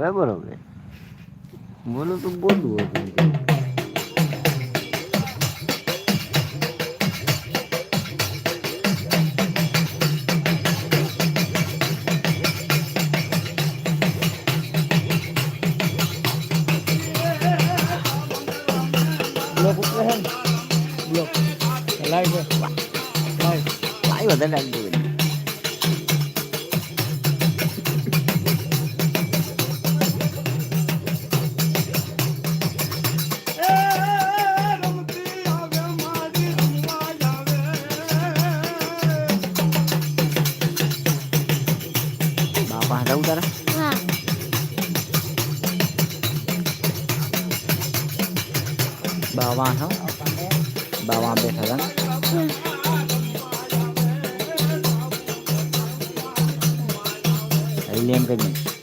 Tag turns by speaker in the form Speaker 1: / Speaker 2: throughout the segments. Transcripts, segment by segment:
Speaker 1: খাবে বরফে বলো তো
Speaker 2: বলব। কিন্তু I'm ready.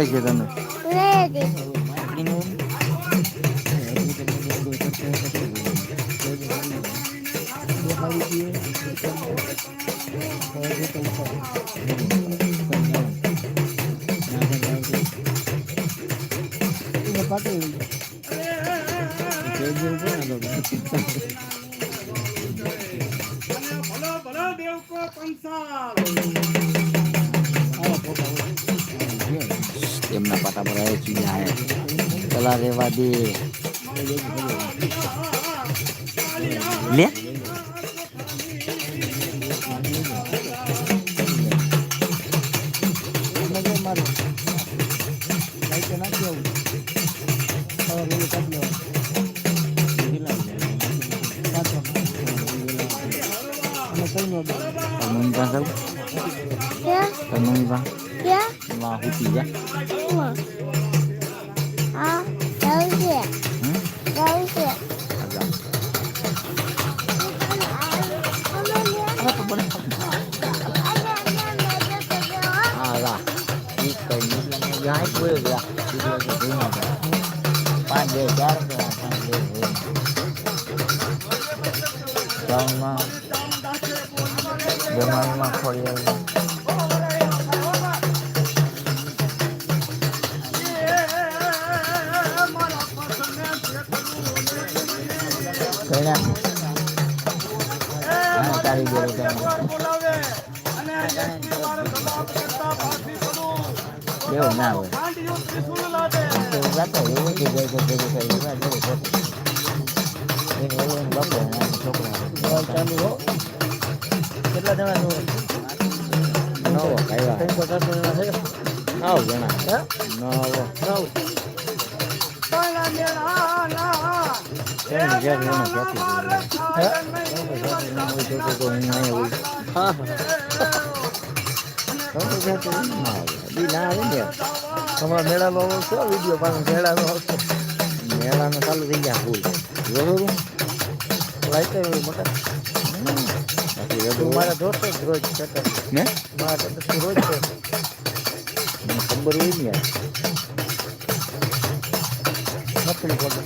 Speaker 2: hay que
Speaker 1: tener. આપણે ચીયા
Speaker 3: હે
Speaker 1: ચલા રેવા દે. લે. ગામમાં
Speaker 2: જમાલમાં ખોડિયારમાં
Speaker 3: એવું ના હોય. એવું ગાતો એવું જ જાય છે ભેગું થાય
Speaker 1: કેટલા જણા છો
Speaker 3: નવો કહેવાય
Speaker 1: ત્રણ પચાસ જણા છે
Speaker 3: નવ જણા
Speaker 1: હે
Speaker 3: નવ
Speaker 1: નવ
Speaker 2: તમારા મેળાનો
Speaker 1: આવશે વિડીયો પાછો મેળાનો આવશે
Speaker 3: મેળાનો ચાલુ થઈ ગયા ફૂલ બરોબર
Speaker 1: લાઈટ એવી
Speaker 3: મગર
Speaker 1: મારા દોસ્ત જ રોજ કટર
Speaker 3: ને
Speaker 1: મારા કટર રોજ છે
Speaker 3: ખબર હોય ને યાર
Speaker 2: નથી ખબર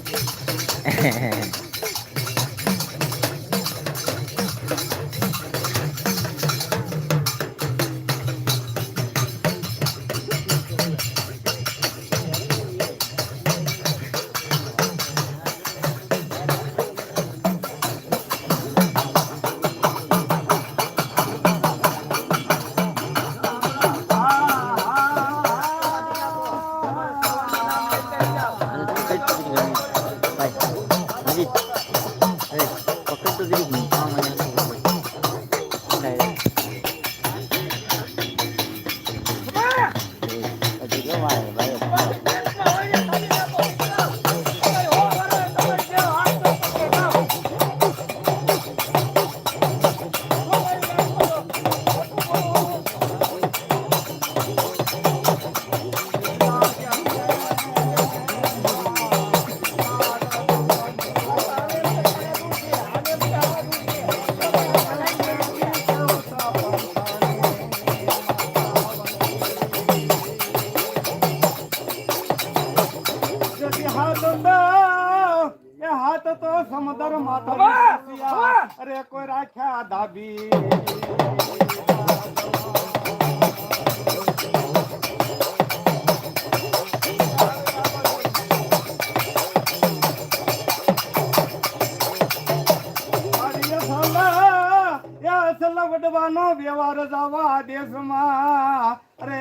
Speaker 2: કાઢવાનો વ્યવહાર જવા દેશમાં. અરે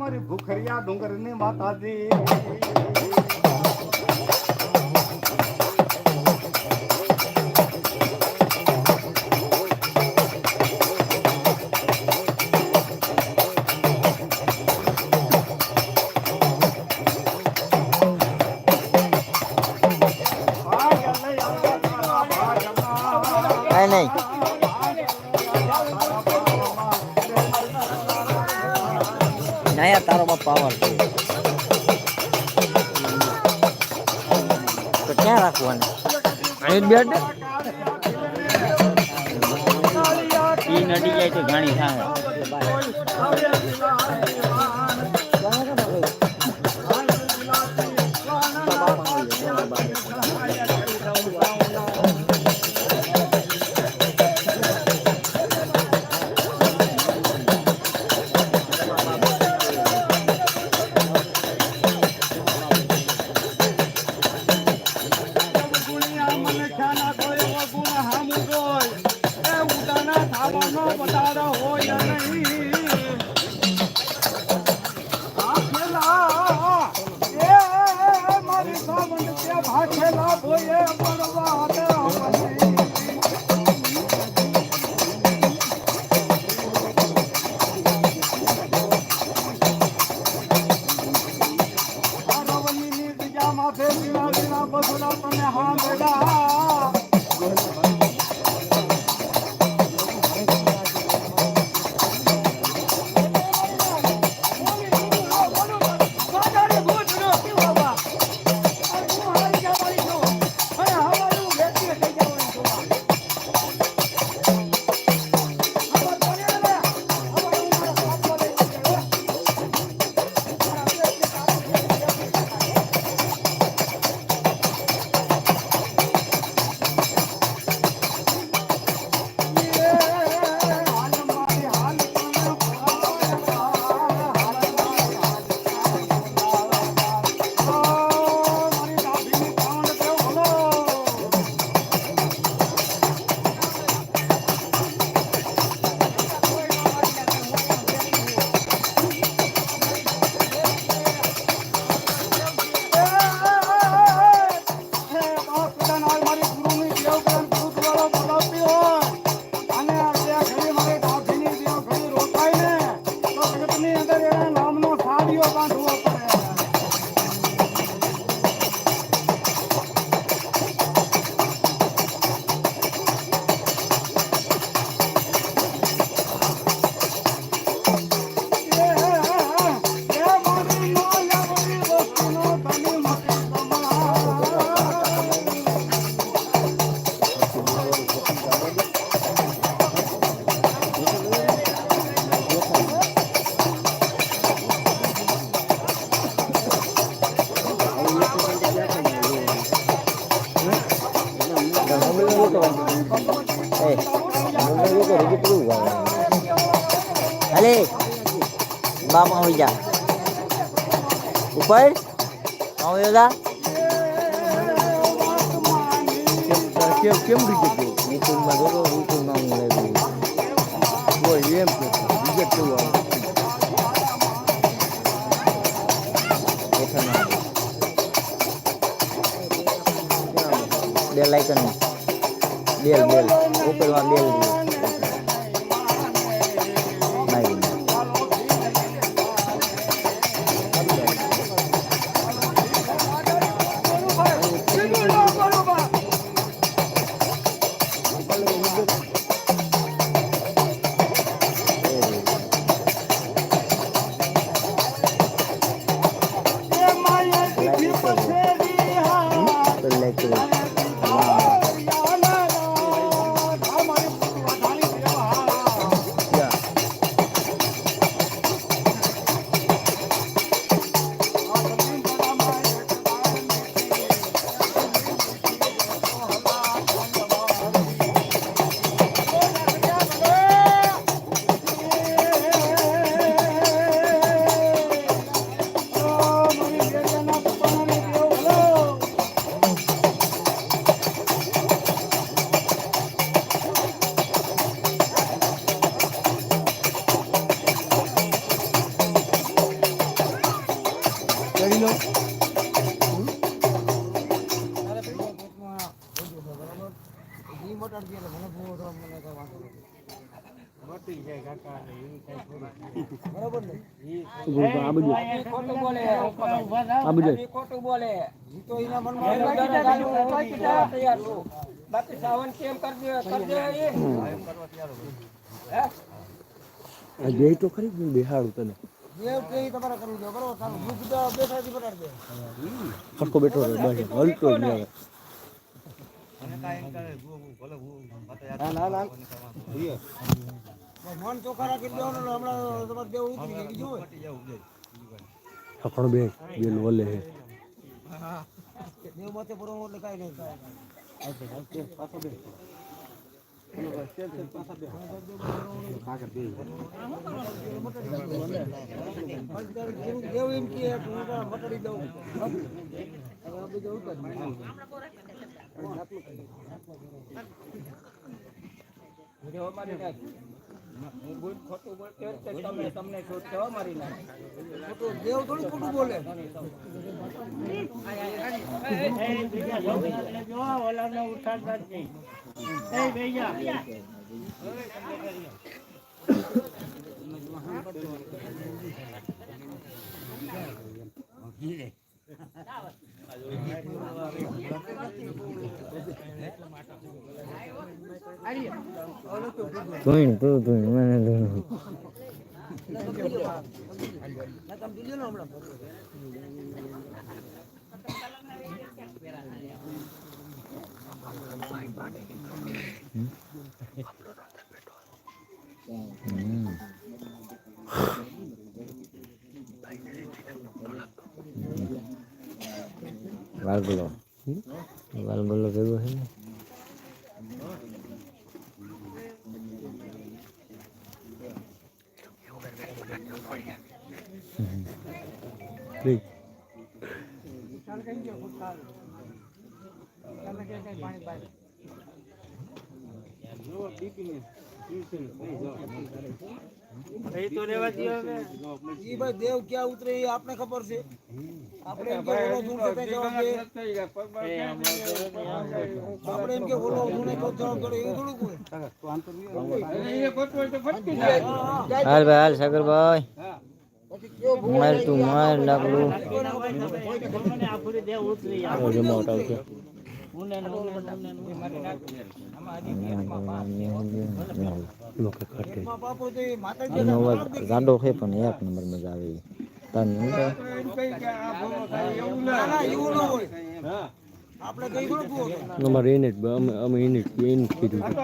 Speaker 2: મારી ભૂખરિયા ડુંગરની માતાજી.
Speaker 3: ચડી જાય તો ઘણી થાય
Speaker 2: बसुरा तुम्हें हाँ बेटा Lagi perlu kan? Balik. Mama hoja. ઉપર
Speaker 4: કેમ કેમ ક્રિકેટ ગયો
Speaker 2: મિથુનમાં ગયો મિથુનમાં હું
Speaker 4: એમ કે બીજે કેવું આવે
Speaker 2: બેલ આઇકન બેલ બેલ ઉપરમાં બેલ
Speaker 4: આ બધું?
Speaker 5: ખોટું બોલે
Speaker 4: આ બધું
Speaker 5: ખોટું બોલે. તો એના મનમાં તૈયાર છું બાકી સાવન કેમ કરજે કરજે એ?
Speaker 4: આ જઈ તો ખરી જ બેહાડું તને?
Speaker 5: દે
Speaker 4: ખટકો બેઠો રહે હલતો નહીં
Speaker 5: મન ચોખ્ખા રાખી દેવાનું એટલે હમણાં તમારે દેવ ઉતરી જાય બીજું હોય
Speaker 4: સખણ બે બેલ વલે હે.
Speaker 5: દેવ માથે પડો એટલે કાંઈ નહીં થાય દેવ એમ કે, હું તો મટાડી દઉં. હવે આ બધું ઉતારી હોય તો તમે તમને શોધતો હો મારી નાખ. ખોટું દેવ થોડું ખોટું બોલે
Speaker 2: તું
Speaker 5: ઈ ભાઈ દેવ ક્યાં ઉતરે એ આપને ખબર છે. આપણે એમ કે ઓલો જવાબ દે આપણે એમ કે ઓલો ધૂળે તો જવાબ કરે એવું થોડું કોઈ
Speaker 2: હાલ ભાઈ હાલ સાગરભાઈ. માર તું માર લાગલું
Speaker 4: મોટા આવશે
Speaker 2: ગાડો છે પણ એક નંબર મજા આવે
Speaker 4: અમારે એને અમે અમે એને જ કીધું હતું.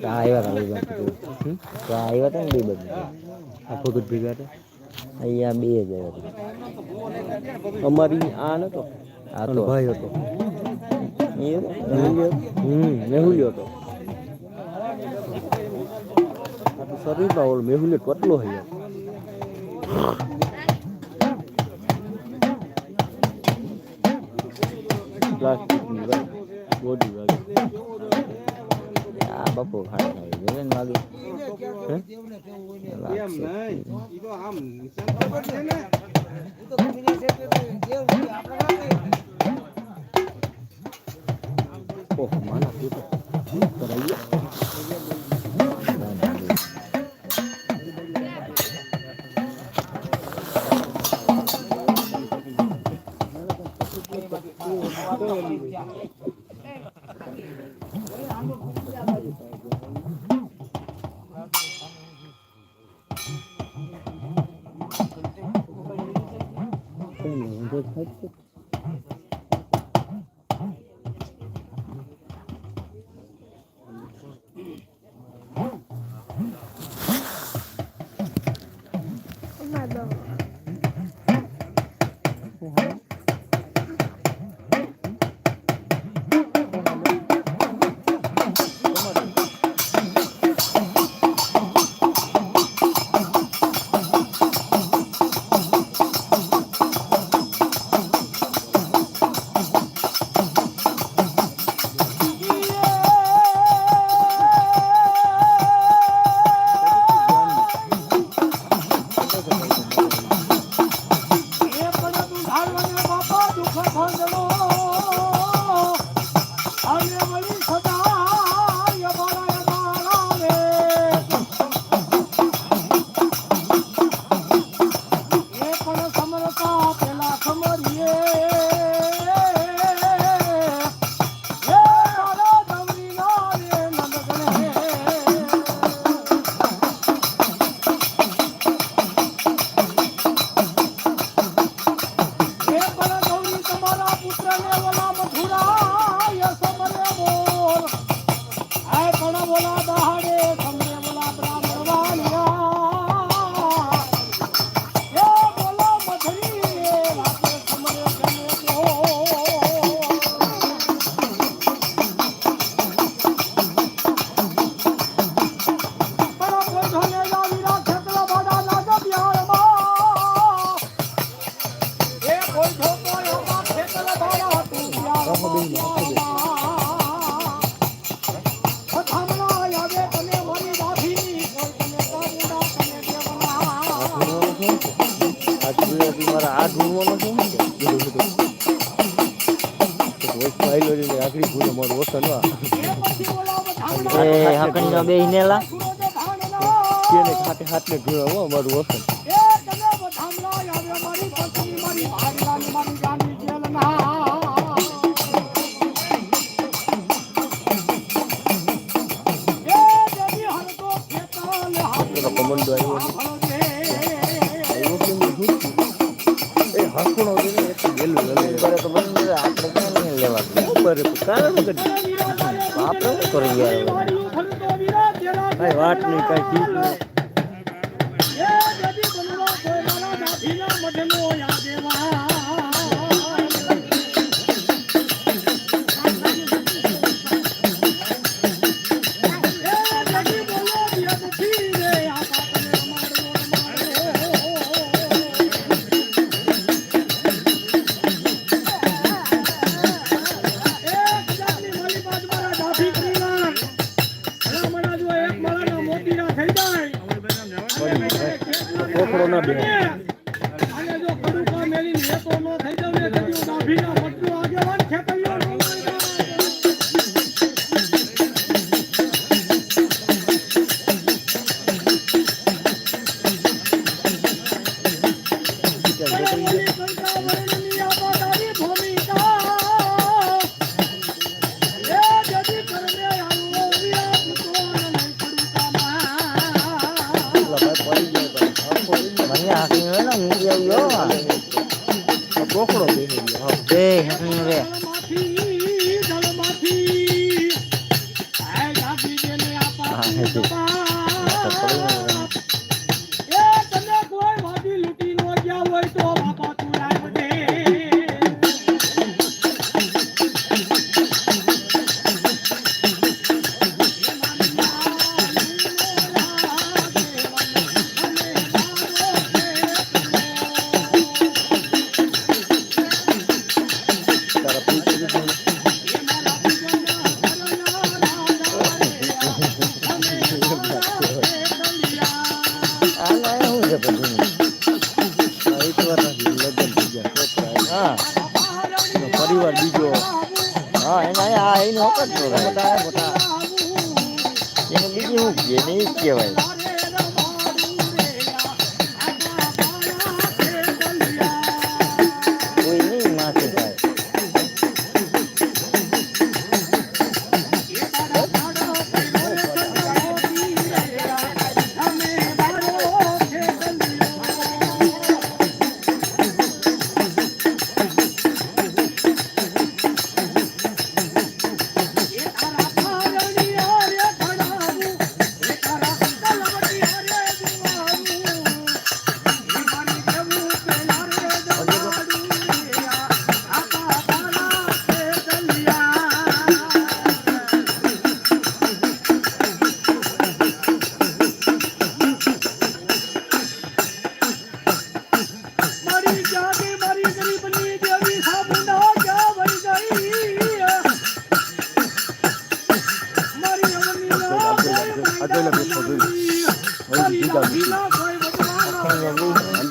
Speaker 2: તો આ આવ્યા તા બે બાજુ. આવ્યા તા ને બે બાજુ
Speaker 4: આ ભગત ભેગા હતા.
Speaker 2: અહીંયા બે જ આવ્યા હતા.
Speaker 4: અમારી આ નતો.
Speaker 2: આ તો
Speaker 4: ભાઈ હતો. મેહુલ્યો હતો શરીરમાં ઓળ મેહુલ્યો કેટલો હૈયા
Speaker 6: પ્લાસ્ટિકની આ બપો ખાઈ Oh,
Speaker 4: mana people.
Speaker 3: એ
Speaker 6: હકડીનો બેહીનેલા કેને ખાતે હાથને ઘેરો અમારું વખત પાંખુડો જોઈએ એટલું ગેલું ગયું બરે તો બંધ આપણે નહીં લેવા બરે વાત નહીં કાંઈ
Speaker 3: હવે
Speaker 6: હેઠણી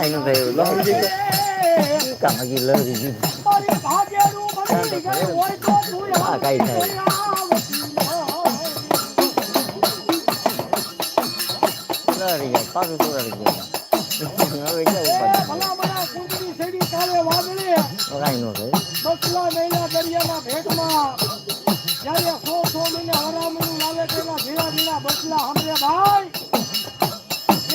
Speaker 6: એનું થયું
Speaker 3: લહરી
Speaker 6: કામાજી ભેટમાં બસલા હમરે ભાઈ